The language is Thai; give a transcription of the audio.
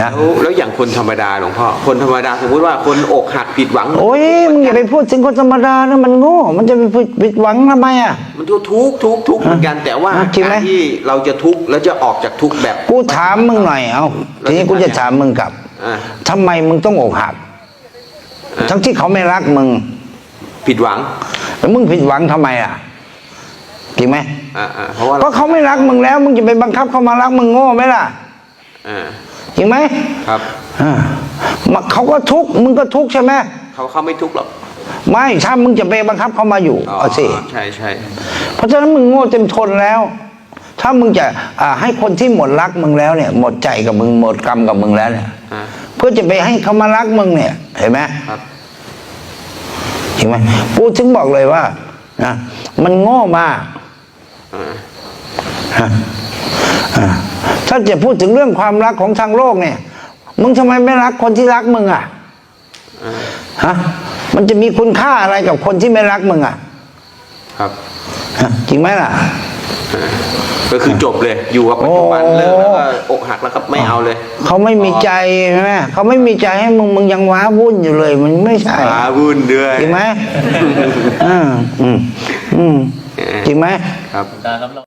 ฮะ แล้วแล้วอย่างคนธรรมดาหลวงพ่อ คนธรรมดาสมมติว่าคนอกหักผิดหวังโอ้ยมึงอย่าไปพูดถึงคนธรรมดานะมันโง่ มันจะไปผิดหวังทำไมอะ มันทุกทุกข์ทุกข์ทุกข์เหมือนกันแต่ว่าอะจริงไหม การที่เราจะทุกข์แล้วจะออกจากทุกข์แบบ กูถามมึงหน่อยเอาทีนี้กูจะถามมึงกลับอ่าทำไมมึงต้องอกหักอะทั้งที่เขาไม่รักมึง ผิดหวังแล้วมึงผิดหวังทำไมอะจริงไหมอ่าอ่าเพราะว่าก็เขาไม่รักมึงแล้ว มึงจะไปบังคับเขามารักมึงโง่ไหมล่ะอ่า จริงไหมครับอ่ามาเขาก็ทุกข์มึงก็ทุกข์ใช่ไหมเขาเขาไม่ทุกข์หรอกไม่ถ้ามึงจะไปบังคับเขามาอยู่อ๋อเอาสิใช่ใช่เพราะฉะนั้นมึงโง่เต็มทนแล้ว ถ้ามึงจะอ่าให้คนที่หมดรักมึงแล้วเนี่ย หมดใจกับมึงหมดกรรมกับมึงแล้วเนี่ยอ่าเพื่อจะไปให้เขามารักมึงเนี่ย เห็นไหมครับเห็นไหมปูถึงบอกเลยว่านะมันโง่มากอ่าฮะอ่าถ้าจะพูดถึงเรื่องความรักของทางโลกเนี่ย มึงทำไมไม่รักคนที่รักมึงอะอ่าฮะมันจะมีคุณค่าอะไรกับคนที่ไม่รักมึงอะ ครับฮะจริงไหมล่ะอ่าก็คือจบเลย อยู่กับปัจจุบันโอ้เลิกแล้วก็อกหักแล้วก็ไม่เอาเลย เขาไม่มีใจใช่ไหมเขาไม่มีใจให้มึงมึงยังว้าวุ่นอยู่เลย มันไม่ใช่หาวุ่นด้วยจริงไหมอืมอืมอืมจริงไหมครับตาครับ